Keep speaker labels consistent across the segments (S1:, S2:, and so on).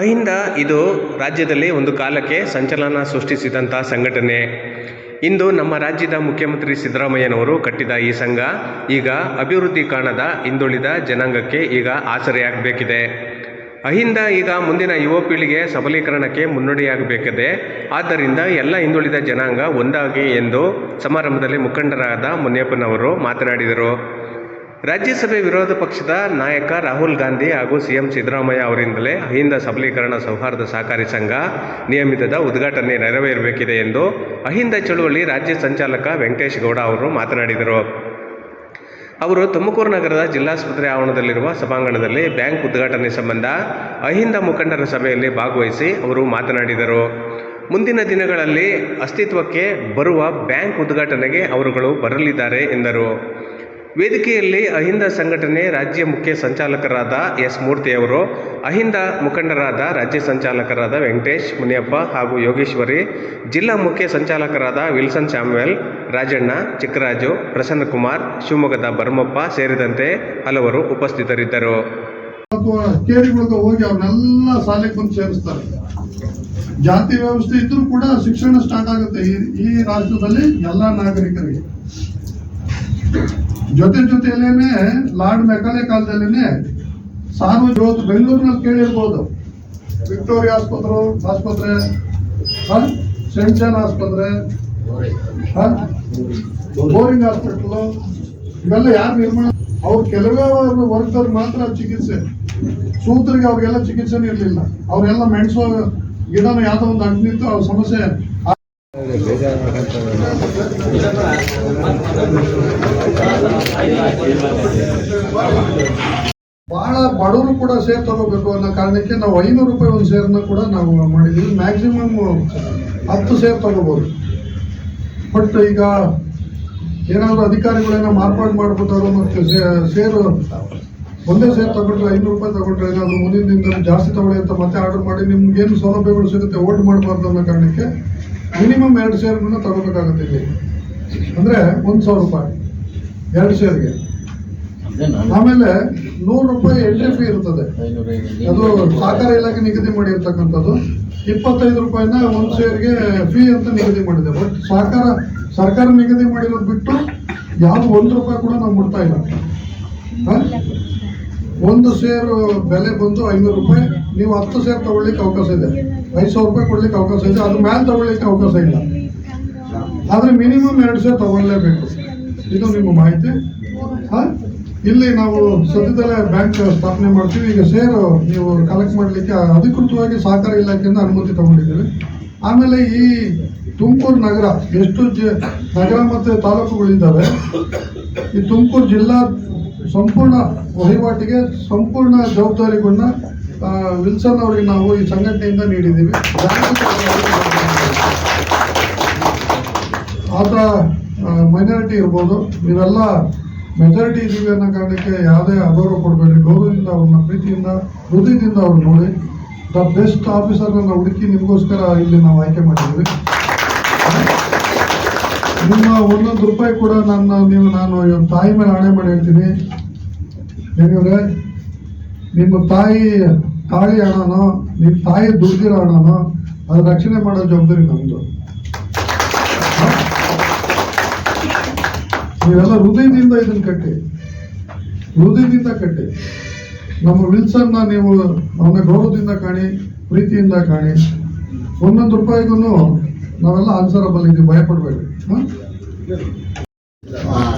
S1: ಅಹಿಂದ ಇದು ರಾಜ್ಯದಲ್ಲಿ ಒಂದು ಕಾಲಕ್ಕೆ ಸಂಚಲನ ಸೃಷ್ಟಿಸಿದಂಥ ಸಂಘಟನೆ. ಇಂದು ನಮ್ಮ ರಾಜ್ಯದ ಮುಖ್ಯಮಂತ್ರಿ ಸಿದ್ದರಾಮಯ್ಯನವರು ಕಟ್ಟಿದ ಈ ಸಂಘ ಈಗ ಅಭಿವೃದ್ಧಿ ಕಾಣದ ಹಿಂದುಳಿದ ಜನಾಂಗಕ್ಕೆ ಈಗ ಆಸರೆಯಾಗಬೇಕಿದೆ. ಅಹಿಂದ ಈಗ ಮುಂದಿನ ಯುವ ಪೀಳಿಗೆ ಸಬಲೀಕರಣಕ್ಕೆ ಮುನ್ನಡೆಯಾಗಬೇಕಿದೆ. ಆದ್ದರಿಂದ ಎಲ್ಲ ಹಿಂದುಳಿದ ಜನಾಂಗ ಒಂದಾಗಿ ಎಂದು ಸಮಾರಂಭದಲ್ಲಿ ಮುಖಂಡರಾದ ಮುನಿಯಪ್ಪನವರು ಮಾತನಾಡಿದರು. ರಾಜ್ಯಸಭೆ ವಿರೋಧ ಪಕ್ಷದ ನಾಯಕ ರಾಹುಲ್ ಗಾಂಧಿ ಹಾಗೂ ಸಿಎಂ ಸಿದ್ದರಾಮಯ್ಯ ಅವರಿಂದಲೇ ಅಹಿಂದ ಸಬಲೀಕರಣ ಸೌಹಾರ್ದ ಸಹಕಾರಿ ಸಂಘ ನಿಯಮಿತದ ಉದ್ಘಾಟನೆ ನೆರವೇರಬೇಕಿದೆ ಎಂದು ಅಹಿಂದ ಚಳುವಳಿ ರಾಜ್ಯ ಸಂಚಾಲಕ ವೆಂಕಟೇಶ್ ಗೌಡ ಅವರು ಮಾತನಾಡಿದರು. ಅವರು ತುಮಕೂರು ನಗರದ ಜಿಲ್ಲಾಸ್ಪತ್ರೆ ಆವರಣದಲ್ಲಿರುವ ಸಭಾಂಗಣದಲ್ಲಿ ಬ್ಯಾಂಕ್ ಉದ್ಘಾಟನೆ ಸಂಬಂಧ ಅಹಿಂದ ಮುಖಂಡರ ಸಭೆಯಲ್ಲಿ ಭಾಗವಹಿಸಿ ಅವರು ಮಾತನಾಡಿದರು. ಮುಂದಿನ ದಿನಗಳಲ್ಲಿ ಅಸ್ತಿತ್ವಕ್ಕೆ ಬರುವ ಬ್ಯಾಂಕ್ ಉದ್ಘಾಟನೆಗೆ ಅವರುಗಳು ಬರಲಿದ್ದಾರೆ ಎಂದರು. ವೇದಿಕೆಯಲ್ಲಿ ಅಹಿಂದ ಸಂಘಟನೆ ರಾಜ್ಯ ಮುಖ್ಯ ಸಂಚಾಲಕರಾದ ಎಸ್ ಮೂರ್ತಿಯವರು ಅಹಿಂದ ಮುಖಂಡರಾದ ರಾಜ್ಯ ಸಂಚಾಲಕರಾದ ವೆಂಕಟೇಶ್ ಮುನಿಯಪ್ಪ ಹಾಗೂ ಯೋಗೇಶ್ವರಿ, ಜಿಲ್ಲಾ ಮುಖ್ಯ ಸಂಚಾಲಕರಾದ ವಿಲ್ಸನ್ ಚಾಮ್ವೆಲ್ ರಾಜಣ್ಣ, ಚಿಕ್ಕರಾಜು ಪ್ರಸನ್ನಕುಮಾರ್ ಶಿವಮೊಗ್ಗದ ಭರಮಪ್ಪ ಸೇರಿದಂತೆ ಹಲವರು ಉಪಸ್ಥಿತರಿದ್ದರು.
S2: ಜಾತಿ ವ್ಯವಸ್ಥೆ ಇದ್ರೂ ಕೂಡ ಶಿಕ್ಷಣ ಸ್ಟಾರ್ಟ್ ಆಗುತ್ತೆ. ಈ ರಾಷ್ಟ್ರದಲ್ಲಿ ಎಲ್ಲ ನಾಗರಿಕರಿಗೆ. ಜೊತೆ ಜೊತೆಯಲ್ಲೇನೆ ಲಾರ್ಡ್ ಮೆಕಾಲೆ ಕಾಲದಲ್ಲೇನೆ ಸಾರ್ವಜನಿಕ ಬೆಂಗಳೂರಿನಲ್ಲಿ ಕೇಳಿರ್ಬೋದು. ವಿಕ್ಟೋರಿಯಾ ಆಸ್ಪತ್ರೆ ಆಸ್ಪತ್ರೆ ಸೆಂಟ್ ಜಾನ್ ಆಸ್ಪತ್ರೆ? ಬೋರಿಂಗ್ ಹಾಸ್ಪಿಟಲ್, ಇವೆಲ್ಲ ಯಾರು ನಿರ್ಮಾಣ ಅವ್ರು ಕೆಲವೇ ವರ್ಕರ್ ಮಾತ್ರ ಚಿಕಿತ್ಸೆ. ಸೂತ್ರಿಗೆ ಅವ್ರಿಗೆಲ್ಲ ಚಿಕಿತ್ಸೆನೇ ಇರಲಿಲ್ಲ. ಅವರೆಲ್ಲ ಮೆಣಸು, ಗಿಡನ ಯಾವ್ದೋ ಒಂದು ಅಂಟು ನಿಂತು ಅವ್ರ ಸಮಸ್ಯೆ ಬಹಳ ಬಡವರು ಕೂಡ ಸೇರ್ ತಗೋಬೇಕು ಅನ್ನೋ ಕಾರಣಕ್ಕೆ ನಾವು ಐನೂರು ರೂಪಾಯಿ ಒಂದು ಸೇರ್ನ ಕೂಡ ನಾವು ಮಾಡಿದ್ದೀವಿ ಮ್ಯಾಕ್ಸಿಮಮ್ ಹತ್ತು ಸೇರ್ ತಗೋಬೋದು. ಬಟ್ ಈಗ ಏನಾದರೂ ಅಧಿಕಾರಿಗಳೇನೋ ಮಾರ್ಪಾಡು ಮಾಡ್ಬಿಟ್ಟವರು ಮತ್ತೆ ಸೇರು ಒಂದೇ ಸೇರ್ ತಗೊಂಡ್ರೆ ಐನೂರು ರೂಪಾಯಿ ತಗೊಂಡ್ರೆ ಏನಾದರೂ ಮುಂದಿನ ದಿನದಲ್ಲಿ ಜಾಸ್ತಿ ತಗೊಳ್ಳಿ ಅಂತ ಮತ್ತೆ ಆರ್ಡರ್ ಮಾಡಿ ನಿಮ್ಗೇನು ಸೌಲಭ್ಯಗಳು ಸಿಗುತ್ತೆ ಓಟ್ ಮಾಡಬಾರ್ದು ಅನ್ನೋ ಕಾರಣಕ್ಕೆ ಮಿನಿಮಮ್ ಎರಡು ಸೇರ್ಗಳನ್ನ ತಗೋಬೇಕಾಗುತ್ತೆ ಇಲ್ಲಿ. ಅಂದ್ರೆ ಒಂದ್ ಸಾವಿರ ರೂಪಾಯಿ. ಎರಡು ಸೇರ್ಗೆ ಆಮೇಲೆ ನೂರು ರೂಪಾಯಿ ಎಂಟ್ರಿ ಫೀ ಇರ್ತದೆ. ಅದು ಸಹಕಾರ ಇಲಾಖೆ ನಿಗದಿ ಮಾಡಿರ್ತಕ್ಕಂಥದ್ದು. ಇಪ್ಪತ್ತೈದು ರೂಪಾಯಿನ ಒಂದು ಸೇರ್ಗೆ ಫೀ ಅಂತ ನಿಗದಿ ಮಾಡಿದೆ. ಬಟ್ ಸಹಕಾರ ಸರ್ಕಾರ ನಿಗದಿ ಮಾಡಿರೋದು ಬಿಟ್ಟು ಯಾವ್ದು ಒಂದು ರೂಪಾಯಿ ಕೂಡ ನಾವು ಮುಡ್ತಾ ಇಲ್ಲ. ಒಂದು ಸೇರು ಬೆಲೆ ಬಂದು ಐನೂರು ರೂಪಾಯಿ. ನೀವು ಹತ್ತು ಸೇರ್ ತಗೊಳ್ಳಿಕ್ಕೆ ಅವಕಾಶ ಇದೆ. ಐದು ಸಾವಿರ ರೂಪಾಯಿ ಕೊಡ್ಲಿಕ್ಕೆ ಅವಕಾಶ ಇದೆ. ಅದ್ರ ಮೇಲೆ ತಗೊಳ್ಳಿಕ್ಕೆ ಅವಕಾಶ ಇಲ್ಲ. ಆದ್ರೆ ಮಿನಿಮಮ್ ಎರಡು ಸೇರ್ ತಗೊಳ್ಳೇಬೇಕು ಇದು ನಿಮ್ಮ ಮಾಹಿತಿ. ಹ? ಇಲ್ಲಿ ನಾವು ಸದ್ಯದಲ್ಲೇ ಬ್ಯಾಂಕ್ ಸ್ಥಾಪನೆ ಮಾಡ್ತೀವಿ. ಈಗ ಸೇರು ನೀವು ಕಲೆಕ್ಟ್ ಮಾಡಲಿಕ್ಕೆ ಅಧಿಕೃತವಾಗಿ ಸಹಕಾರ ಇಲಾಖೆಯಿಂದ ಅನುಮತಿ ತಗೊಂಡಿದ್ದೀವಿ. ಆಮೇಲೆ ಈ ತುಮಕೂರು ನಗರ, ಎಷ್ಟು ಜ, ನಗರ ಮತ್ತು ತಾಲೂಕುಗಳಿದ್ದಾವೆ, ಈ ತುಮಕೂರು ಜಿಲ್ಲಾ ಸಂಪೂರ್ಣ ವಹಿವಾಟಿಗೆ ಸಂಪೂರ್ಣ ಜವಾಬ್ದಾರಿಗಳನ್ನ ವಿಲ್ಸನ್ ಅವರಿಗೆ ನಾವು ಈ ಸಂಘಟನೆಯಿಂದ ನೀಡಿದ್ದೀವಿ. ಆತ ಮೈನಾರಿಟಿ ಇರ್ಬೋದು. ನೀವೆಲ್ಲ ಮೆಜಾರಿಟಿ ಇದ್ದೀವಿ ಅನ್ನೋ ಕಾರಣಕ್ಕೆ ಯಾವುದೇ ಅಗೌರವ ಕೊಡಬೇಡಿ. ಗೌರವದಿಂದ ಅವ್ರನ್ನ, ಪ್ರೀತಿಯಿಂದ ಹೃದಯದಿಂದ ಅವ್ರು ನೋಡಿ. ದ ಬೆಸ್ಟ್ ಆಫೀಸರ್ನ ಹುಡುಕಿ ನಿಮಗೋಸ್ಕರ ಇಲ್ಲಿ ನಾವು ಆಯ್ಕೆ ಮಾಡಿದ್ದೀವಿ. ನಿಮ್ಮ ಒಂದೊಂದು ರೂಪಾಯಿ ಕೂಡ ನನ್ನ, ನೀವು, ನಾನು ತಾಯಿ ಮೇಲೆ ಹಣೆ ಮಾಡಿ ಹೇಳ್ತೀನಿ. ಹೇಗಿದ್ರೆ ನಿಮ್ಮ ತಾಯಿ ತಾಳಿ ಹಣನೋ, ನಿಮ್ಮ ತಾಯಿ ದುಡ್ಡಿರೋ ಹಣನೋ, ಅದು ರಕ್ಷಣೆ ಮಾಡೋ ಜವಾಬ್ದಾರಿ ನಮ್ಮದು ನೀವೆಲ್ಲ ಹೃದಯದಿಂದ ಇದನ್ನ ಕಟ್ಟಿ. ಹೃದಯದಿಂದ ಕಟ್ಟಿ. ನಮ್ಮ ವಿಲ್ಸನ್ನ ನೀವು ಅವನ ಗೌರವದಿಂದ ಕಾಣಿ, ಪ್ರೀತಿಯಿಂದ ಕಾಣಿ. ಒಂದೊಂದು ರೂಪಾಯಿಗೂ ನಾವೆಲ್ಲ ಆನ್ಸರಬಲ್ ಇದ್ದೀವಿ ಭಯಪಡಬೇಡಿ.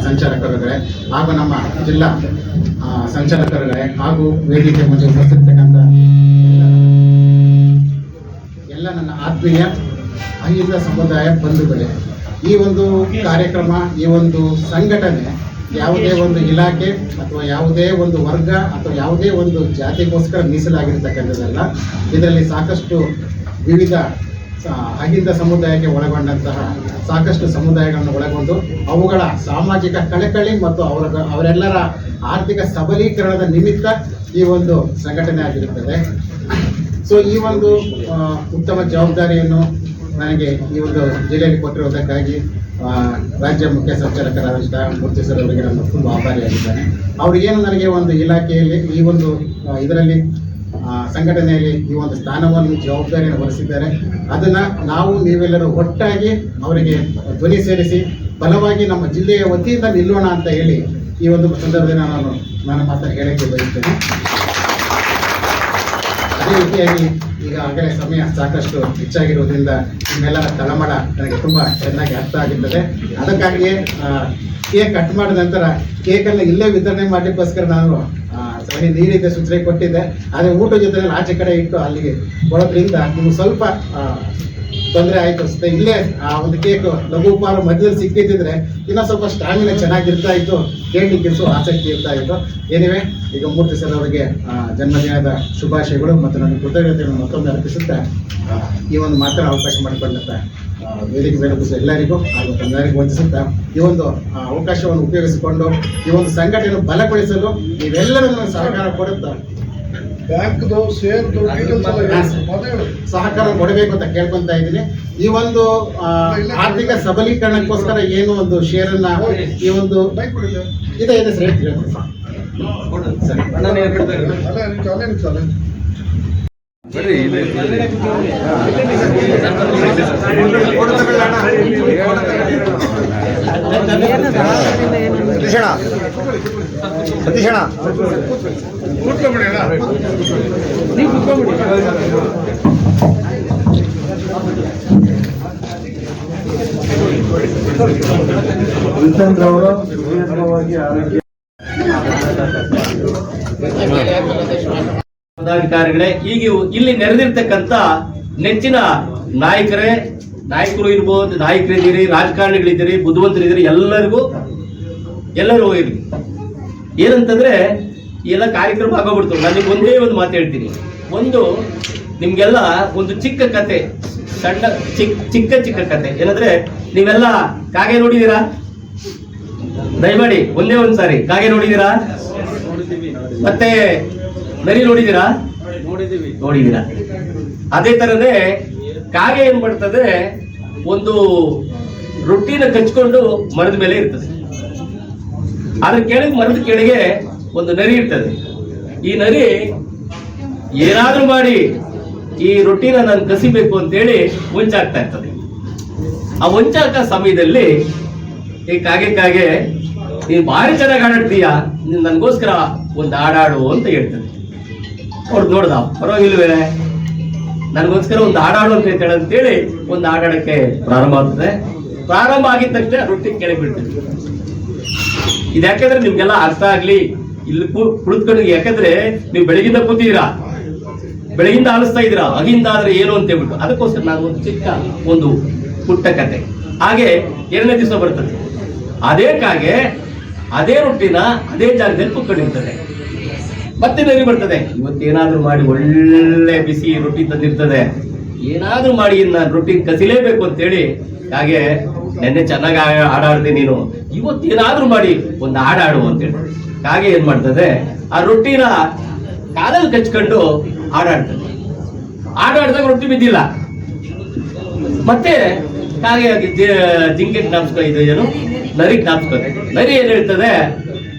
S3: ಸಂಚಾಲಕರುಗಳೇ, ಹಾಗೂ ನಮ್ಮ ಜಿಲ್ಲಾ ಸಂಚಾಲಕರುಗಳೇ, ಹಾಗೂ ವೇದಿಕೆ ಮುಂದೆ ಉಪಸ್ಥಿತಕ್ಕಂಥ ಎಲ್ಲ ನನ್ನ ಆತ್ಮೀಯ ಅಹಿಂದ ಸಮುದಾಯ ಬಂಧುಗಳೇ ಈ ಒಂದು ಕಾರ್ಯಕ್ರಮ, ಈ ಒಂದು ಸಂಘಟನೆ ಯಾವುದೇ ಒಂದು ಇಲಾಖೆ ಅಥವಾ ಯಾವುದೇ ಒಂದು ವರ್ಗ ಅಥವಾ ಯಾವುದೇ ಒಂದು ಜಾತಿಗೋಸ್ಕರ ಮೀಸಲಾಗಿರ್ತಕ್ಕಂಥದ್ದಲ್ಲ, ಇದರಲ್ಲಿ ಸಾಕಷ್ಟು ವಿವಿಧ ಅಹಿಂದ ಸಮುದಾಯಕ್ಕೆ ಒಳಗೊಂಡಂತಹ ಸಾಕಷ್ಟು ಸಮುದಾಯಗಳನ್ನು ಒಳಗೊಂಡು ಅವುಗಳ ಸಾಮಾಜಿಕ ಕಳಕಳಿ ಮತ್ತು ಅವರ, ಅವರೆಲ್ಲರ ಆರ್ಥಿಕ ಸಬಲೀಕರಣದ ನಿಮಿತ್ತ ಈ ಒಂದು ಸಂಘಟನೆ ಆಗಿರುತ್ತದೆ. ಸೊ ಈ ಒಂದು ಉತ್ತಮ ಜವಾಬ್ದಾರಿಯನ್ನು ನನಗೆ ಈ ಒಂದು ಜಿಲ್ಲೆಯಲ್ಲಿ ಕೊಟ್ಟಿರುವುದಕ್ಕಾಗಿ ರಾಜ್ಯ ಮುಖ್ಯ ಸಂಚಾಲಕರಾದಂಥ ಮೂರ್ತಿ ಸರ್ ಅವರಿಗೆ ನಾನು ತುಂಬ ಆಭಾರಿಯಾಗಿದ್ದೇನೆ. ಅವರಿಗೇನು ನನಗೆ ಒಂದು ಇಲಾಖೆಯಲ್ಲಿ ಈ ಒಂದು ಇದರಲ್ಲಿ ಸಂಘಟನೆಯಲ್ಲಿ ಈ ಒಂದು ಸ್ಥಾನವನ್ನು ಜವಾಬ್ದಾರಿಯನ್ನು ಹೊರಿಸಿದ್ದಾರೆ. ಅದನ್ನು ನಾವು ನೀವೆಲ್ಲರೂ ಒಟ್ಟಾಗಿ ಅವರಿಗೆ ಧ್ವನಿ ಸೇರಿಸಿ, ಬಲವಾಗಿ ನಮ್ಮ ಜಿಲ್ಲೆಯ ವತಿಯಿಂದ ನಿಲ್ಲೋಣ ಅಂತ ಹೇಳಿ ಈ ಒಂದು ಸಂದರ್ಭದಲ್ಲಿ ನಾನು ನನ್ನ ಮಾತನ್ನು ಹೇಳಕ್ಕೆ ಬಯಸ್ತೇನೆ. ಅದೇ ರೀತಿಯಾಗಿ ಈಗ ಆಗಲೇ ಸಮಯ ಸಾಕಷ್ಟು ಹೆಚ್ಚಾಗಿರುವುದರಿಂದ ನಿಮ್ಮೆಲ್ಲರ ತಳಮಳ ನನಗೆ ತುಂಬ ಚೆನ್ನಾಗಿ ಅರ್ಥ ಆಗುತ್ತದೆ ಅದಕ್ಕಾಗಿಯೇ ಕೇಕ್ ಕಟ್ ಮಾಡಿದ ನಂತರ ಕೇಕನ್ನು ಇಲ್ಲೇ ವಿತರಣೆ ಮಾಡಲಿಕ್ಕೋಸ್ಕರ ನಾನು ಸಲಹೆ ನೀಡಿದ್ದೆ ಸೂಚನೆ ಕೊಟ್ಟಿದ್ದೆ. ಆದರೆ ಊಟದ ಜೊತೆ ಆಚೆ ಕಡೆ ಇಟ್ಟು ಅಲ್ಲಿಗೆ ಕೊಡೋದ್ರಿಂದ ನೀವು ಸ್ವಲ್ಪ ತೊಂದರೆ ಆಯ್ತು ಅನ್ಸುತ್ತೆ. ಇಲ್ಲೇ, ಆ, ಒಂದು ಕೇಕ್ ಲಘು ಉಪಹಾರ ಮಧ್ಯದಲ್ಲಿ ಸಿಕ್ಕಿದ್ರೆ ಇನ್ನೂ ಸ್ವಲ್ಪ ಸ್ಟ್ಯಾಮಿನ ಚೆನ್ನಾಗಿರ್ತಾ ಇತ್ತು. ಕೇಳಲಿಕ್ಕೆ ಸೊ ಆಸಕ್ತಿ ಇರ್ತಾ ಇತ್ತು. ಏನಿವೆ ಈಗ ಮೂರ್ತಿ ಸರ್ ಅವರಿಗೆ ಜನ್ಮದಿನದ ಶುಭಾಶಯಗಳು ಮತ್ತು ನನ್ನ ಕೃತಜ್ಞತೆಯನ್ನು ಮತ್ತೊಮ್ಮೆ ಅರ್ಪಿಸುತ್ತಾ ಈ ಒಂದು ಮಾತ್ರ ಅವಕಾಶ ಮಾಡಿಕೊಂಡಂತ ವೇದಿಕೆ ಕೂತ ಎಲ್ಲರಿಗೂ ಹಾಗೂ ತಮ್ಮೆಲ್ಲರಿಗೂ ವಂದಿಸುತ್ತಾ, ಈ ಒಂದು ಅವಕಾಶವನ್ನು ಉಪಯೋಗಿಸಿಕೊಂಡು ಈ ಒಂದು ಸಂಘಟನೆಯನ್ನು ಬಲಗೊಳಿಸಲು ನೀವೆಲ್ಲರನ್ನು ಸಹಕಾರ ಕೊಡುತ್ತಾ
S2: ಬ್ಯಾಂಕ್ದು ಸೇರ್ದು
S3: ಸಹಕಾರ ಕೊಡಬೇಕು ಅಂತ ಕೇಳ್ಕೊಂತ ಇದ್ದೀನಿ. ಈ ಒಂದು ಆರ್ಥಿಕ ಸಬಲೀಕರಣಕ್ಕೋಸ್ಕರ ಏನು ಒಂದು ಶೇರ್ ಅನ್ನ ಈ ಒಂದು. ಇದೆ ಇದೆ ಸರ್ ಹೇಳ್ತೀನಿ. ಸರಿ.
S2: ಅಲ್ಲೇ ಸತೀಶಣ ಅಲ್ಲೇ ಅವರು ಅಲ್ಲೇ ನಿಂತು.
S4: ಸತೀಶಣ್ಣ
S5: ಈಗ ಇಲ್ಲಿ ನೆರೆದಿರ್ತಕ್ಕಂಥ ನೆಚ್ಚಿನ ನಾಯಕರೇ, ನಾಯಕರು ಇರ್ಬೋದು, ನಾಯಕರಿದ್ದೀರಿ, ರಾಜಕಾರಣಿಗಳಿದ್ದೀರಿ, ಬುದ್ಧಿವಂತರಿದ್ದೀರಿ, ಎಲ್ಲರಿಗೂ, ಎಲ್ಲರೂ ಹೋಗಿರಿ ಏನಂತಂದ್ರೆ ಎಲ್ಲ ಕಾರ್ಯಕ್ರಮ ಆಗೋಗ್ಬಿಡ್ತು. ನನಗೆ ಒಂದೇ ಒಂದು ಮಾತು ಹೇಳ್ತೀನಿ. ಒಂದು, ನಿಮ್ಗೆಲ್ಲ ಒಂದು ಚಿಕ್ಕ ಕತೆ, ಸಣ್ಣ ಚಿಕ್ಕ ಚಿಕ್ಕ ಚಿಕ್ಕ ಕತೆ. ಏನಂದ್ರೆ, ನೀವೆಲ್ಲ ಕಾಗೆ ನೋಡಿದೀರಾ ದಯಮಾಡಿ, ಒಂದೇ ಒಂದು ಸಾರಿ. ಕಾಗೆ ನೋಡಿದೀರಾ ಮತ್ತೆ, ನರಿ ನೋಡಿದೀರಾ ನೋಡಿದೀರಾ ಅದೇ ತರನೇ ಕಾಗೆ ಏನ್ ಮಾಡ್ತದೆ? ಒಂದು ರೊಟ್ಟಿನ ಕಚ್ಕೊಂಡು ಮರದ ಮೇಲೆ ಇರ್ತದೆ. ಅದ್ರ ಕೆಳಗೆ ಮರದ ಕೆಳಗೆ ಒಂದು ನರಿ ಇರ್ತದೆ. ಈ ನರಿ ಏನಾದ್ರೂ ಮಾಡಿ ಈ ರೊಟ್ಟಿನ ನಾನು ಕಸಿಬೇಕು ಅಂತೇಳಿ ಹೊಂಚಾಗ್ತಾ ಇರ್ತದೆ. ಆ ಹೊಂಚಾಕ ಸಮಯದಲ್ಲಿ ಈ ಕಾಗೆ ಕಾಗೆ, ನೀನ್ ಭಾರಿ ಚೆನ್ನಾಗಿ ಆಡಾಡ್ತೀಯ ನೀನ್ ನನ್ಗೋಸ್ಕರ ಒಂದು ಹಾಡಾಡು ಅಂತ ಹೇಳ್ತದೆ. ಅವ್ರು ನೋಡ್ದ ಪರವಾಗಿಲ್ವೇ ನನಗೋಸ್ಕರ ಒಂದು ಹಾಡು ಹೇಳ್ತಾಳೆ ಅಂತೇಳಿ ಒಂದು ಹಾಡಾಡಕ್ಕೆ ಪ್ರಾರಂಭ ಆಗ್ತದೆ. ಪ್ರಾರಂಭ ಆಗಿದ ತಕ್ಷಣ ರೊಟ್ಟಿ ಕೆಳಗೆ ಬಿಡ್ತೀವಿ ಇದು ಯಾಕಂದ್ರೆ ನಿಮ್ಗೆಲ್ಲ ಅರ್ಥ ಆಗ್ಲಿ, ಇಲ್ಲಿ ಕುಳಿತುಕೊಂಡು ಯಾಕಂದ್ರೆ ನೀವು ಬೆಳಗಿಂದ ಕೂತಿದ್ದೀರಾ? ಬೆಳಗಿಂದ ಆಲಿಸ್ತಾ ಇದ್ದೀರಾ? ಅಗಿಂದ ಆದ್ರೆ ಏನು ಅಂತ ಹೇಳ್ಬಿಟ್ಟು. ಅದಕ್ಕೋಸ್ಕರ ನಾನು ಒಂದು ಚಿಕ್ಕ ಒಂದು ಪುಟ್ಟ ಕತೆ. ಹಾಗೆ ಎರಡನೇ ದಿವಸ ಬರ್ತದೆ. ಅದೇ ಕಾಗೆ ಅದೇ ರೊಟ್ಟಿನ ಅದೇ ಜಾಗದಲ್ಲಿ ಕುತ್ಕೊಂಡಿರ್ತದೆ ಮತ್ತೆ ನೆರಿ ಬರ್ತದೆ. ಇವತ್ತೇನಾದ್ರೂ ಮಾಡಿ ಒಳ್ಳೆ ಬಿಸಿ ರೊಟ್ಟಿ ತಂದಿರ್ತದೆ. ಏನಾದ್ರೂ ಮಾಡಿ ನಾನು ರೊಟ್ಟಿ ಕಸಿಲೇಬೇಕು ಅಂತೇಳಿ ಹಾಗೆ ನೆನ್ನೆ ಚೆನ್ನಾಗಿ ಆಡಾಡ್ದೆ ನೀನು. ಇವತ್ತೇನಾದ್ರೂ ಮಾಡಿ ಒಂದು ಹಾಡಾಡು ಅಂತೇಳಿ. ಹಾಗೆ ಏನ್ ಮಾಡ್ತದೆ, ಆ ರೊಟ್ಟಿನ ಕಾಲಲ್ಲಿ ಕಚ್ಕೊಂಡು ಆಡಾಡ್ತದೆ ಆಡಾಡ್ದಾಗ ರೊಟ್ಟಿ ಬಿದ್ದಿಲ್ಲ. ಮತ್ತೆ ಹಾಗೆ ಜಿಂಕೆ ಜ್ಞಾಪಿಸ್ಕೊ ಇದು ಏನು? ನರಿ ಜ್ಞಾಪಿಸ್ಕೊ ನರಿ ಏನ್ ಹೇಳ್ತದೆ?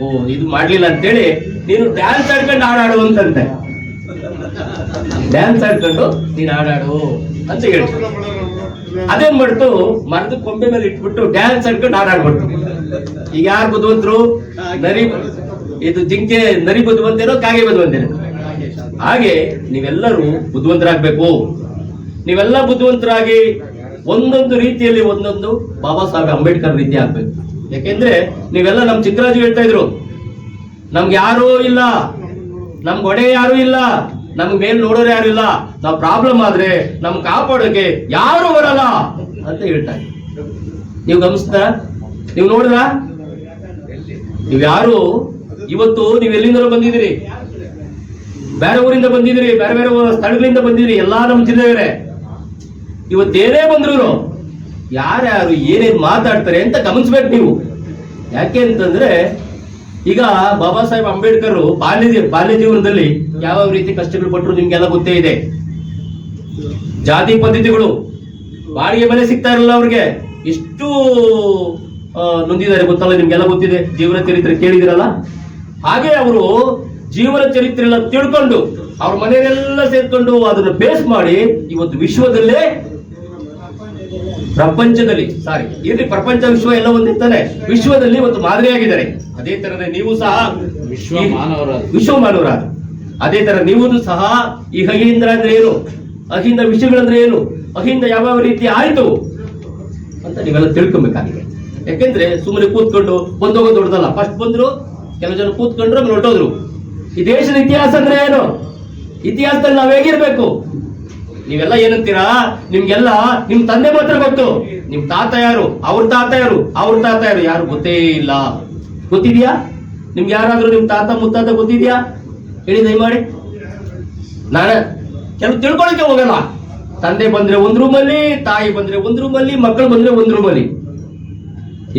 S5: ಓ, ಇದು ಮಾಡ್ಲಿಲ್ಲ ಅಂತೇಳಿ ನೀನು ಡ್ಯಾನ್ಸ್ ಆಡ್ಕೊಂಡು ಹಾಡಾಡು ಅಂತಂತೆ. ಡ್ಯಾನ್ಸ್ ಆಡ್ಕೊಂಡು ನೀನು ಹಾಡಾಡು ಅಂತ ಹೇಳ್ತಾರೆ. ಅದೇನ್ ಮಾಡ್ತು? ಮರದ ಕೊಂಬೆ ಮೇಲೆ ಇಟ್ಬಿಟ್ಟು ಡ್ಯಾನ್ಸ್ ಆಡ್ಕೊಂಡು ಹಾಡಾಡ್ಬಿಡ್ತು ಈಗ ಯಾರು ಬದುವಂತರು ನರಿ ಇದು ಜಿಂಕೆ ನರಿ ಬದುವಂತೇನೋ ಕಾಗೆ ಬದುವಂತೇನೋ ಹಾಗೆ ನೀವೆಲ್ಲರೂ ಬುದ್ಧಿವಂತರಾಗ್ಬೇಕು. ನೀವೆಲ್ಲ ಬುದ್ಧಿವಂತರಾಗಿ ಒಂದೊಂದು ರೀತಿಯಲ್ಲಿ ಒಂದೊಂದು ಬಾಬಾ ಸಾಹೇಬ್ ಅಂಬೇಡ್ಕರ್ ರೀತಿ ಆಗ್ಬೇಕು. ಯಾಕೆಂದ್ರೆ ನೀವೆಲ್ಲ ನಮ್ ಚಿಕ್ಕರಾಜು ಹೇಳ್ತಾ ಇದ್ರು ನಮ್ಗೆ ಯಾರೂ ಇಲ್ಲ. ನಮ್ಗೆ ಒಡೆ ಯಾರು ಇಲ್ಲ. ನಮ್ಗೆ ಮೇಲೆ ನೋಡೋರು ಯಾರು ಇಲ್ಲ. ನಾವು ಪ್ರಾಬ್ಲಮ್ ಆದ್ರೆ ನಮ್ ಕಾಪಾಡೋಕೆ ಯಾರು ಬರಲ್ಲ ಅಂತ ಹೇಳ್ತಾರೆ ನೀವು ಗಮನಿಸ್ತ ನೀವು ನೋಡಿದ್ರ? ನೀವು ಯಾರು? ಇವತ್ತು ನೀವು ಎಲ್ಲಿಂದಲೂ ಬಂದಿದ್ದೀರಿ? ಬೇರೆ ಊರಿಂದ ಬಂದಿದ್ದೀರಿ, ಬೇರೆ ಬೇರೆ ಸ್ಥಳಗಳಿಂದ ಬಂದಿದ್ದೀರಿ, ಎಲ್ಲಾ ನಮ್ಮ ಜಿಲ್ಲೆಯವರೇ. ಇವತ್ತೇನೇ ಬಂದ್ರು ಯಾರ್ಯಾರು ಏನೇನ್ ಮಾತಾಡ್ತಾರೆ ಅಂತ ಗಮನಿಸ್ಬೇಕು ನೀವು. ಯಾಕೆ ಅಂತಂದ್ರೆ ಈಗ ಬಾಬಾ ಸಾಹೇಬ್ ಅಂಬೇಡ್ಕರ್ ಬಾಲ್ಯ ಬಾಲ್ಯ ಜೀವನದಲ್ಲಿ ಯಾವ ರೀತಿ ಕಷ್ಟಗಳು ಪಟ್ಟರು ನಿಮ್ಗೆಲ್ಲ ಗೊತ್ತೇ ಇದೆ. ಜಾತಿ ಪದ್ಧತಿಗಳು ಬಾಡಿಗೆ ಬೆಲೆ ಸಿಗ್ತಾ ಇರಲ್ಲ ಅವ್ರಿಗೆ. ಎಷ್ಟು ನೊಂದಿದ್ದಾರೆ ಗೊತ್ತಲ್ಲ ನಿಮ್ಗೆಲ್ಲ ಗೊತ್ತಿದೆ. ಜೀವನ ಚರಿತ್ರೆ ಕೇಳಿದಿರಲ್ಲ? ಹಾಗೆ ಅವರು ಜೀವನ ಚರಿತ್ರೆ ತಿಳ್ಕೊಂಡು ಅವ್ರ ಮನೆಯಲ್ಲೆಲ್ಲ ಸೇರ್ಕೊಂಡು ಅದನ್ನ ಬೇಸ್ ಮಾಡಿ ಇವತ್ತು ವಿಶ್ವದಲ್ಲೇ ಪ್ರಪಂಚದಲ್ಲಿ ಸಾರಿ ಇಲ್ಲಿ ಪ್ರಪಂಚ ವಿಶ್ವ ಎಲ್ಲ ಒಂದಿರ್ತಾರೆ. ವಿಶ್ವದಲ್ಲಿ ಒಂದು ಮಾದರಿಯಾಗಿದ್ದಾರೆ. ಅದೇ ತರನೇ ನೀವು ಸಹ
S6: ವಿಶ್ವ ಮಾನವರ
S5: ವಿಶ್ವ ಮಾನವರ ಅದೇ ತರ ನೀವು ಸಹ ಈ ಅಹಿಂದ್ರ ಅಂದ್ರೆ ಏನು? ಅಹಿಂದ ವಿಷಯಗಳಂದ್ರೆ ಏನು? ಅಹಿಂದ ಯಾವ ಯಾವ ರೀತಿ ಆಯ್ತು ಅಂತ ನೀವೆಲ್ಲ ತಿಳ್ಕೊಬೇಕಾಗಿದೆ. ಯಾಕೆಂದ್ರೆ ಸುಮ್ಮನೆ ಕೂತ್ಕೊಂಡು ಬಂದೋಗೋದು ದೊಡ್ಡದಲ್ಲ. ಫಸ್ಟ್ ಬಂದ್ರು ಕೆಲವು ಜನ ಕೂತ್ಕೊಂಡ್ರು ಹೊರಟೋದ್ರು. ಈ ದೇಶದ ಇತಿಹಾಸ ಅಂದ್ರೆ ಏನು? ಇತಿಹಾಸದಲ್ಲಿ ನಾವು ಹೇಗಿರ್ಬೇಕು? ನೀವೆಲ್ಲ ಏನಂತೀರಾ? ನಿಮ್ಗೆಲ್ಲ ನಿಮ್ ತಂದೆ ಮಾತ್ರ ಗೊತ್ತು. ನಿಮ್ ತಾತ ಯಾರು? ಅವ್ರ ತಾತ ಯಾರು? ಅವ್ರ ತಾತ ಯಾರು? ಯಾರು ಗೊತ್ತೇ ಇಲ್ಲ. ಗೊತ್ತಿದ್ಯಾ? ನಿಮ್ಗೆ ಯಾರಾದ್ರೂ ನಿಮ್ ತಾತ ಮುತ್ತಾತ ಗೊತ್ತಿದ್ಯಾ? ಹೇಳಿ ದಯಮಾಡಿ. ನಾನ. ಕೆಲವು ತಿಳ್ಕೊಳಕ್ಕೆ ಹೋಗಲ್ಲ. ತಂದೆ ಬಂದ್ರೆ ಒಂದ್ ರೂಮಲ್ಲಿ, ತಾಯಿ ಬಂದ್ರೆ ಒಂದ್ ರೂಮಲ್ಲಿ ಮಕ್ಕಳು ಬಂದ್ರೆ ಒಂದ್ ರೂಮಲ್ಲಿ.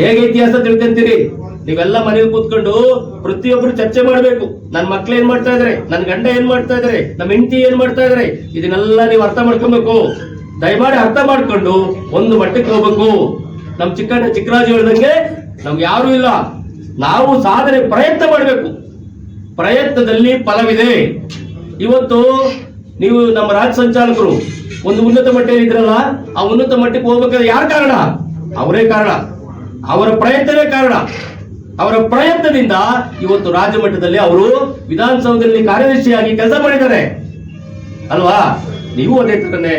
S5: ಹೇಗೆ ಇತಿಹಾಸ ತಿಳ್ಕೊಂತೀರಿ? ನೀವೆಲ್ಲ ಮನೇಲಿ ಕೂತ್ಕೊಂಡು ಪ್ರತಿಯೊಬ್ಬರು ಚರ್ಚೆ ಮಾಡಬೇಕು. ನನ್ನ ಮಕ್ಳು ಏನ್ ಮಾಡ್ತಾ ಇದಾರೆ? ನನ್ನ ಗಂಡ ಏನ್ ಮಾಡ್ತಾ ಇದಾರೆ? ನಮ್ಮ ಹೆಂಡತಿ ಏನ್ ಮಾಡ್ತಾ ಇದಾರೆ? ಇದನ್ನೆಲ್ಲ ನೀವು ಅರ್ಥ ಮಾಡ್ಕೊಬೇಕು. ದಯಮಾಡಿ ಅರ್ಥ ಮಾಡ್ಕೊಂಡು ಒಂದು ಮಟ್ಟಕ್ಕೆ ಹೋಗ್ಬೇಕು. ನಮ್ ಚಿಕ್ಕಣ್ಣ ಚಿಕ್ಕರಾಜು ಹೇಳ್ದಂಗೆ ನಮ್ಗೆ ಯಾರು ಇಲ್ಲ. ನಾವು ಸಾಧನೆ ಪ್ರಯತ್ನ ಮಾಡಬೇಕು. ಪ್ರಯತ್ನದಲ್ಲಿ ಫಲವಿದೆ. ಇವತ್ತು ನೀವು ನಮ್ಮ ರಾಜ್ಯ ಸಂಚಾಲಕರು ಒಂದು ಉನ್ನತ ಮಟ್ಟದಲ್ಲಿ ಇದ್ರಲ್ಲ, ಆ ಉನ್ನತ ಮಟ್ಟಕ್ಕೆ ಹೋಗ್ಬೇಕಾದ್ರೆ ಯಾರ ಕಾರಣ? ಅವರೇ ಕಾರಣ. ಅವರ ಪ್ರಯತ್ನವೇ ಕಾರಣ. ಅವರ ಪ್ರಯತ್ನದಿಂದ ಇವತ್ತು ರಾಜ್ಯ ಮಟ್ಟದಲ್ಲಿ ಅವರು ವಿಧಾನಸೌಧದಲ್ಲಿ ಕಾರ್ಯದರ್ಶಿಯಾಗಿ ಕೆಲಸ ಮಾಡಿದ್ದಾರೆ. ಅಲ್ವಾ? ನೀವು ಅದೇ ತರನೇ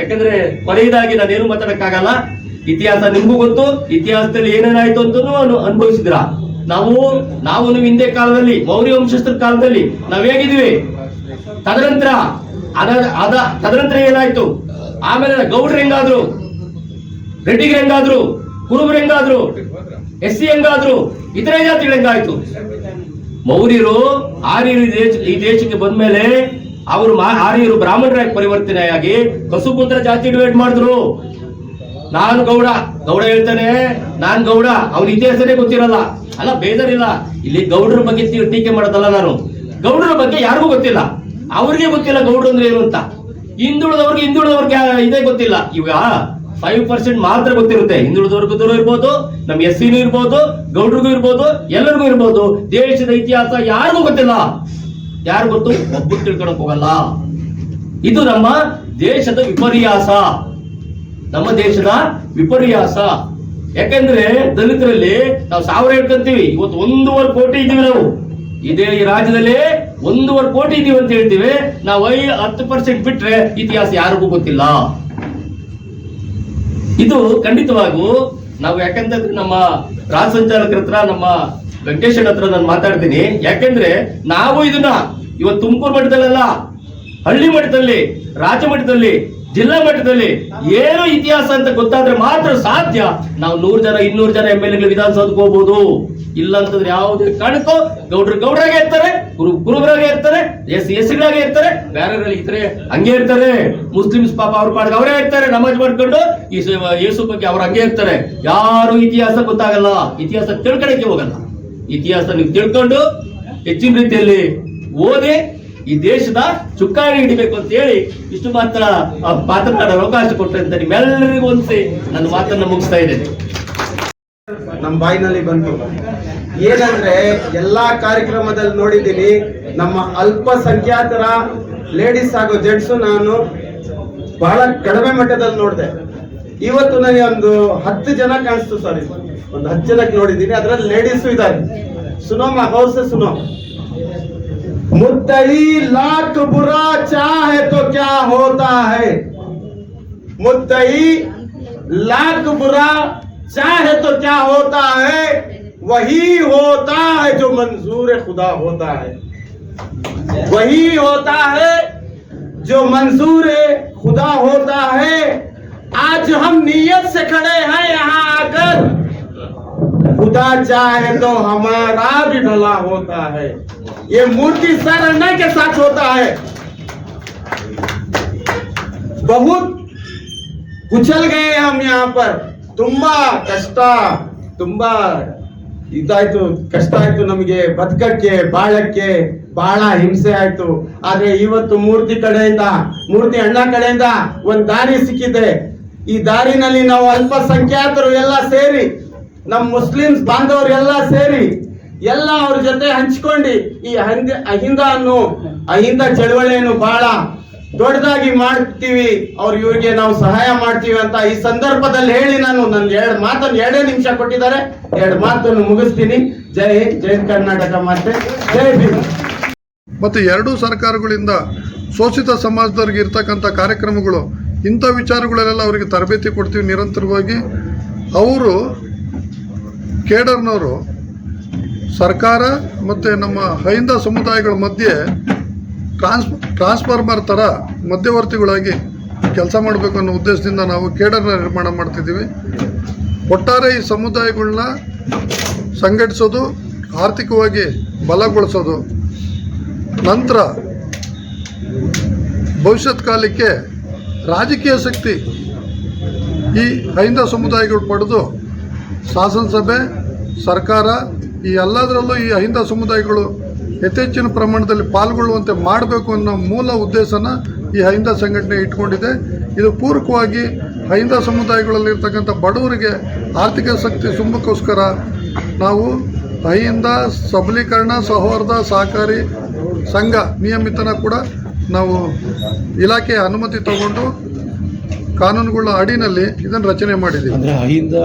S5: ಯಾಕಂದ್ರೆ ಕೊನೆಯದಾಗಿ ನಾನೇನು ಮಾತಾಡಕ್ಕಾಗಲ್ಲ. ಇತಿಹಾಸ ನಿಮಗೂ ಗೊತ್ತು. ಇತಿಹಾಸದಲ್ಲಿ ಏನೇನಾಯ್ತು ಅಂತ ಅನುಭವಿಸಿದ್ರ ನಾವು ನಾವು ನೀವು ಹಿಂದೆ ಕಾಲದಲ್ಲಿ, ಮೌರ್ಯ ವಂಶಸ್ಥರ ಕಾಲದಲ್ಲಿ ನಾವ್ ಹೇಗಿದ್ವಿ ತದನಂತರ, ಅದ ಅದ, ತದನಂತರ ಏನಾಯ್ತು? ಆಮೇಲೆ ಗೌಡ್ರು ಹೆಂಗಾದ್ರು? ರೆಡ್ಡಿಗೆ ಹೆಂಗಾದ್ರು? ಕುರುಬರು ಹೆಂಗಾದ್ರು? ಎಸ್ ಸಿ ಹೆಂಗಾದ್ರು ಇತರ ಜಾತಿಗಳು ಹೆಂಗಾಯ್ತು ಮೌರ್ಯರು ಆರ್ಯರು ಈ ದೇಶಕ್ಕೆ ಬಂದ ಬಂದ್ಮೇಲೆ ಅವರು ಆರ್ಯರು ಬ್ರಾಹ್ಮಣರಾಗಿ ಪರಿವರ್ತನೆಯಾಗಿ ಕಸುಪುತ್ರ ಜಾತಿ ಡಿವೈಡ್ ಮಾಡಿದ್ರು. ನಾನು ಗೌಡ ಗೌಡ ಹೇಳ್ತಾನೆ, ನಾನ್ ಗೌಡ ಅವ್ರ ಇತಿಹಾಸನೇ ಗೊತ್ತಿರಲ್ಲ. ಅಲ್ಲ, ಬೇಜಾರಿಲ್ಲ. ಇಲ್ಲಿ ಗೌಡರ ಬಗ್ಗೆ ಟೀಕೆ ಮಾಡೋದಲ್ಲ ನಾನು. ಗೌಡರ ಬಗ್ಗೆ ಯಾರಿಗೂ ಗೊತ್ತಿಲ್ಲ. ಅವ್ರಿಗೆ ಗೊತ್ತಿಲ್ಲ ಗೌಡ್ರು ಅಂದ್ರೆ ಏನು ಅಂತ. ಹಿಂದುಳಿದವ್ರಿಗೆ ಹಿಂದುಳಿದವ್ರಿಗೆ ಇದೇ ಗೊತ್ತಿಲ್ಲ. ಈಗ ಫೈವ್ ಪರ್ಸೆಂಟ್ ಮಾತ್ರ ಗೊತ್ತಿರುತ್ತೆ. ಹಿಂದುಳಿದವ್ರಿಗೂ ಇರ್ಬೋದು ನಮ್ಮ ಎಸ್ ಸಿನೂ ಇರ್ಬೋದು, ಗೌಡ್ರಿಗೂ ಇರ್ಬೋದು, ಎಲ್ಲರಿಗೂ ಇರ್ಬೋದು. ದೇಶದ ಇತಿಹಾಸ ಯಾರಿಗೂ ಗೊತ್ತಿಲ್ಲ. ಯಾರು ಗೊತ್ತು? ಒಬ್ಬರು ತಿಳ್ಕೊಳಕ್ ಹೋಗಲ್ಲ. ಇದು ನಮ್ಮ ದೇಶದ ವಿಪರ್ಯಾಸ. ನಮ್ಮ ದೇಶದ ವಿಪರ್ಯಾಸ. ಯಾಕಂದ್ರೆ ದಲಿತರಲ್ಲಿ ನಾವು ಸಾವಿರ ಹೇಳ್ಕೊಂತೀವಿ. ಇವತ್ತು ಒಂದೂವರೆ ಕೋಟಿ ಇದ್ದೀವಿ ನಾವು. ಇದೇ ಈ ರಾಜ್ಯದಲ್ಲಿ ಒಂದೂವರೆ ಕೋಟಿ ಇದೀವಿ ಅಂತ ಹೇಳ್ತೀವಿ. ನಾವು ಐ ಹತ್ತು ಪರ್ಸೆಂಟ್ ಬಿಟ್ರೆ ಇತಿಹಾಸ ಯಾರಿಗೂ ಗೊತ್ತಿಲ್ಲ. ಇದು ಖಂಡಿತವಾಗೂ ನಾವು ಯಾಕಂತಂದ್ರೆ ನಮ್ಮ ರಾಜ ಸಂಚಾಲಕರ ಹತ್ರ, ನಮ್ಮ ವೆಂಕಟೇಶನ್ ಹತ್ರ ನಾನು ಮಾತಾಡ್ತೀನಿ. ಯಾಕಂದ್ರೆ ನಾವು ಇದನ್ನ ಇವತ್ತು ತುಮಕೂರು ಮಠದಲ್ಲ ಹಳ್ಳಿ ಮಟ್ಟದಲ್ಲಿ ರಾಜ್ಯ ಮಟ್ಟದಲ್ಲಿ ಜಿಲ್ಲಾ ಮಟ್ಟದಲ್ಲಿ ಏನು ಇತಿಹಾಸ ಅಂತ ಗೊತ್ತಾದ್ರೆ ಮಾತ್ರ ಸಾಧ್ಯ. ನಾವು ನೂರು ಜನ, ಇನ್ನೂರು ಜನ ಎಂ ಎಲ್ ಎಗಳು ವಿಧಾನಸೌಧಕ್ಕೆ ಹೋಗ್ಬೋದು. ಇಲ್ಲ ಅಂತಂದ್ರೆ ಯಾವುದೇ ಕಾರಣಕ್ಕೂ ಗೌಡ್ರು ಗೌಡ್ರಾಗೆ ಇರ್ತಾರೆ, ಗುರು ಕುರುಬರಾಗೆ ಇರ್ತಾರೆ, ಎಸ್ ಎಸ್ಗಳಾಗೆ ಇರ್ತಾರೆ ಬೇರೆ ಇದ್ರೆ ಹಂಗೆ ಇರ್ತಾರೆ. ಮುಸ್ಲಿಮ್ಸ್ ಪಾಪ ಅವ್ರ ಪಾಡ್ಗೆ ಅವರೇ ಇರ್ತಾರೆ, ನಮಾಜ್ ಮಾಡ್ಕೊಂಡು ಈ ಯೇಸು ಬಗ್ಗೆ ಅವ್ರು ಹಂಗೆ ಇರ್ತಾರೆ. ಯಾರು ಇತಿಹಾಸ ಗೊತ್ತಾಗಲ್ಲ, ಇತಿಹಾಸ ತಿಳ್ಕೊಳಕ್ಕೆ ಹೋಗಲ್ಲ. ಇತಿಹಾಸ ನೀವು ತಿಳ್ಕೊಂಡು ಹೆಚ್ಚಿನ ರೀತಿಯಲ್ಲಿ ಓದಿ ಈ ದೇಶದ ಚುಕ್ಕಾಣಿ ಹಿಡಿಬೇಕು ಅಂತ ಹೇಳಿ ಇಷ್ಟು ಮಾತ್ರ ಮಾತನಾಡೋ ಅವಕಾಶ ಕೊಟ್ಟಂತ ನಿಮ್ಮೆಲ್ಲರಿಗೂ ಒಂದ್ಸಿ ನನ್ನ ಮಾತನ್ನ ಮುಗಿಸ್ತಾ ಇದ್ದೇನೆ.
S7: ನಮ್ಮ ಬಾಯಿನಲ್ಲಿ ಬಂತು. ಏನಂದ್ರೆ ಎಲ್ಲಾ ಕಾರ್ಯಕ್ರಮದಲ್ಲಿ ನೋಡಿದ್ದೀನಿ, ನಮ್ಮ ಅಲ್ಪಸಂಖ್ಯಾತರ ಲೇಡೀಸ್ ಹಾಗೂ ಜೆಂಟ್ಸು ನಾನು ಬಹಳ ಕಡಿಮೆ ಮಟ್ಟದಲ್ಲಿ ನೋಡಿದೆ. ಇವತ್ತು ನನಗೆ ಒಂದು ಹತ್ತು ಜನ ಕಾಣಿಸ್ತು ಸಾರಿ ಒಂದು ಹತ್ತು ಜನಕ್ಕೆ ನೋಡಿದ್ದೀನಿ, ಅದರಲ್ಲಿ ಲೇಡೀಸು ಇದ್ದಾರೆ. ಸುನೋಮ ಹೌಸ್ ಸುನೋಮ. ಮುತ್ತಳಿ ಲಾಕ್ ಬುರಾ ಚಾಹೆ ತೋ ಕ್ಯಾ ಹೋತಾ ಹೈ? ಮುತ್ತೈ ಲಾಕ್ ಬುರಾ चाहे तो क्या होता है, वही होता है जो मंजूर खुदा होता है। वही होता है जो मंजूर खुदा होता है। आज हम नीयत से खड़े हैं यहाँ आकर। खुदा चाहे तो हमारा भी भला होता है। ये मूर्ति सर के साथ होता है। बहुत कुचल गए हम यहाँ पर। ತುಂಬಾ ಕಷ್ಟ, ತುಂಬಾ ಇದಾಯ್ತು, ಕಷ್ಟ ಆಯ್ತು ನಮಗೆ. ಬದುಕಕ್ಕೆ, ಬಾಳಕ್ಕೆ ಬಹಳ ಹಿಂಸೆ ಆಯ್ತು. ಆದ್ರೆ ಇವತ್ತು ಮೂರ್ತಿ ಕಡೆಯಿಂದ, ಮೂರ್ತಿ ಅಣ್ಣ ಕಡೆಯಿಂದ ಒಂದ್ ದಾರಿ ಸಿಕ್ಕಿದೆ. ಈ ದಾರಿನಲ್ಲಿ ನಾವು ಅಲ್ಪಸಂಖ್ಯಾತರು ಎಲ್ಲ ಸೇರಿ, ನಮ್ ಮುಸ್ಲಿಮ್ಸ್ ಬಾಂಧವರು ಎಲ್ಲ ಸೇರಿ, ಎಲ್ಲ ಅವ್ರ ಜೊತೆ ಹಂಚ್ಕೊಂಡು ಈ ಹಂದ ಅಹಿಂದ ಅನ್ನು ಅಹಿಂದ ಚಳವಳಿಯನ್ನು ಬಹಳ ದೊಡ್ಡದಾಗಿ ಮಾಡ್ತೀವಿ, ಅವ್ರ ಇವ್ರಿಗೆ ನಾವು ಸಹಾಯ ಮಾಡ್ತೀವಿ ಅಂತ ಈ ಸಂದರ್ಭದಲ್ಲಿ ಹೇಳಿ ನಾನು ನನ್ನ ಎರಡು ಮಾತನ್ನು ಎರಡೇ ನಿಮಿಷ ಕೊಟ್ಟಿದ್ದಾರೆ. ಎರಡು ಮಾತನ್ನು ಮುಗಿಸ್ತೀನಿ. ಜೈ ಹಿಂದ್, ಜೈ ಕರ್ನಾಟಕ ಮಾತೆ, ಜೈ ಭೀಮ್.
S2: ಮತ್ತು ಎರಡೂ ಸರ್ಕಾರಗಳಿಂದ ಶೋಷಿತ ಸಮಾಜದವ್ರಿಗೆ ಇರ್ತಕ್ಕಂಥ ಕಾರ್ಯಕ್ರಮಗಳು, ಇಂಥ ವಿಚಾರಗಳಲ್ಲೆಲ್ಲ ಅವರಿಗೆ ತರಬೇತಿ ಕೊಡ್ತೀವಿ ನಿರಂತರವಾಗಿ. ಅವರು ಕೇಡರ್ನವರು ಸರ್ಕಾರ ಮತ್ತು ನಮ್ಮ ಹೈಂದ ಸಮುದಾಯಗಳ ಮಧ್ಯೆ ಟ್ರಾನ್ಸ್ ಟ್ರಾನ್ಸ್ಫಾರ್ಮರ್ ಥರ ಮಧ್ಯವರ್ತಿಗಳಾಗಿ ಕೆಲಸ ಮಾಡಬೇಕು ಅನ್ನೋ ಉದ್ದೇಶದಿಂದ ನಾವು ಕೇಡರ್ನ ನಿರ್ಮಾಣ ಮಾಡ್ತಿದ್ದೀವಿ. ಒಟ್ಟಾರೆ ಈ ಸಮುದಾಯಗಳನ್ನ ಸಂಘಟಿಸೋದು, ಆರ್ಥಿಕವಾಗಿ ಬಲಗೊಳಿಸೋದು. ನಂತರ ಭವಿಷ್ಯತ್ ಕಾಲಕ್ಕೆ ರಾಜಕೀಯ ಶಕ್ತಿ ಈ ಹೈಂದ ಸಮುದಾಯಗಳು ಪಡೆದು ಶಾಸನಸಭೆ, ಸರ್ಕಾರ ಈ ಎಲ್ಲದರಲ್ಲೂ ಈ ಅಹಿಂದ ಸಮುದಾಯಗಳು ಯಥೇಚ್ಚಿನ ಪ್ರಮಾಣದಲ್ಲಿ ಪಾಲ್ಗೊಳ್ಳುವಂತೆ ಮಾಡಬೇಕು ಅನ್ನೋ ಮೂಲ ಉದ್ದೇಶನ ಈ ಹೈಂದ ಸಂಘಟನೆ ಇಟ್ಕೊಂಡಿದೆ. ಇದು ಪೂರಕವಾಗಿ ಹೈಂದ ಸಮುದಾಯಗಳಲ್ಲಿರ್ತಕ್ಕಂಥ ಬಡವರಿಗೆ ಆರ್ಥಿಕ ಶಕ್ತಿ ತುಂಬಕ್ಕೋಸ್ಕರ ನಾವು ಅಹಿಂದ ಸಬಲೀಕರಣ, ಸೌಹಾರ್ದ, ಸಹಕಾರಿ ಸಂಘ ನಿಯಮಿತನ ಕೂಡ ನಾವು ಇಲಾಖೆಯ ಅನುಮತಿ ತಗೊಂಡು ಕಾನೂನುಗಳ ಅಡಿನಲ್ಲಿ ಇದನ್ನು ರಚನೆ ಮಾಡಿದೆ
S6: ಅಂದ್ರೆ ಅಹಿಂದ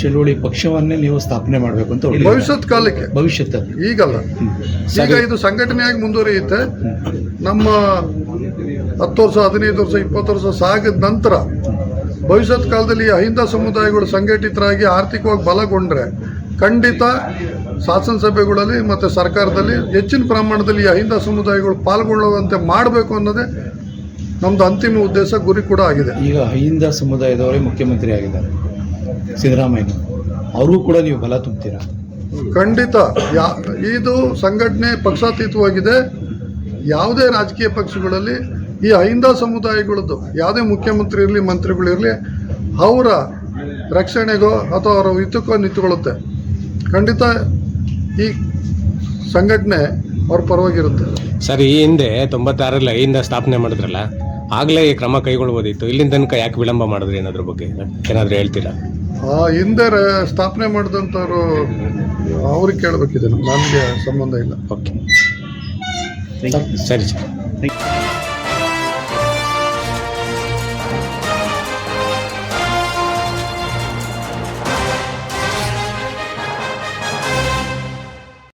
S6: ಚಳುವಳಿ ಪಕ್ಷವನ್ನೇ ನೀವು ಸ್ಥಾಪನೆ ಮಾಡಬೇಕು ಅಂತ ಹೊರಟಿದ್ದೀರಾ?
S2: ಭವಿಷ್ಯತ್ ಕಾಲಕ್ಕೆ.
S6: ಭವಿಷ್ಯದ
S2: ಈಗಲ್ಲ. ಈಗ ಇದು ಸಂಘಟನೆಯಾಗಿ ಮುಂದುವರಿಯುತ್ತೆ. ನಮ್ಮ ಹತ್ತು ವರ್ಷ ಹದಿನೈದು ವರ್ಷ ಇಪ್ಪತ್ತು ವರ್ಷ ಸಾಗಿದ ನಂತರ ಭವಿಷ್ಯತ್ ಕಾಲದಲ್ಲಿ ಈ ಅಹಿಂದ ಸಮುದಾಯಗಳು ಸಂಘಟಿತರಾಗಿ ಆರ್ಥಿಕವಾಗಿ ಬಲಗೊಂಡ್ರೆ ಖಂಡಿತ ಶಾಸನ ಸಭೆಗಳಲ್ಲಿ ಮತ್ತು ಸರ್ಕಾರದಲ್ಲಿ ಹೆಚ್ಚಿನ ಪ್ರಮಾಣದಲ್ಲಿ ಈ ಅಹಿಂದ ಸಮುದಾಯಗಳು ಪಾಲ್ಗೊಳ್ಳುವಂತೆ ಮಾಡಬೇಕು ಅನ್ನೋದೇ ನಮ್ಮದು ಅಂತಿಮ ಉದ್ದೇಶ ಗುರಿ ಕೂಡ ಆಗಿದೆ.
S6: ಈಗ ಅಹಿಂದ ಸಮುದಾಯದವರೇ ಮುಖ್ಯಮಂತ್ರಿ ಆಗಿದ್ದಾರೆ. ಸಿದ್ದರಾಮಯ್ಯ ಅವ್ರಿಗೂ ಕೂಡ ನೀವು ಬಲ ತುಂಬ್ತೀರಾ?
S2: ಖಂಡಿತ. ಯಾ ಇದು ಸಂಘಟನೆ ಪಕ್ಷಾತೀತವಾಗಿದೆ. ಯಾವುದೇ ರಾಜಕೀಯ ಪಕ್ಷಗಳಲ್ಲಿ ಈ ಅಹಿಂದ ಸಮುದಾಯಗಳದ್ದು ಯಾವುದೇ ಮುಖ್ಯಮಂತ್ರಿ ಇರಲಿ ಮಂತ್ರಿಗಳಿರಲಿ ಅವರ ರಕ್ಷಣೆಗೋ ಅಥವಾ ಅವರ ಹಿತಕ್ಕೋ ನಿಂತುಕೊಳ್ಳುತ್ತೆ. ಖಂಡಿತ ಈ ಸಂಘಟನೆ ಅವ್ರ ಪರವಾಗಿರುತ್ತೆ.
S1: ಸರ್ ಈ ಹಿಂದೆ ತೊಂಬತ್ತಾರಲ್ಲಿ ಐಯಿಂದ ಸ್ಥಾಪನೆ ಮಾಡಿದ್ರಲ್ಲ ಆಗಲೇ ಈ ಕ್ರಮ ಕೈಗೊಳ್ಬೋದಿತ್ತು ಇಲ್ಲಿಂದ ತನಕ ಯಾಕೆ ವಿಳಂಬ ಮಾಡಿದ್ರಿ ಏನಾದ್ರ ಬಗ್ಗೆ? ಏನಾದರೂ ಹೇಳ್ತೀರಾ?
S2: ಆ ಹಿಂದೆ ರ- ಸ್ಥಾಪನೆ ಮಾಡಿದಂಥವ್ರು ಅವ್ರಿಗೆ ಕೇಳಬೇಕಿದೆ ನನಗೆ ಸಂಬಂಧ ಇಲ್ಲ.
S1: ಓಕೆ. ಸರಿ ಸರ್.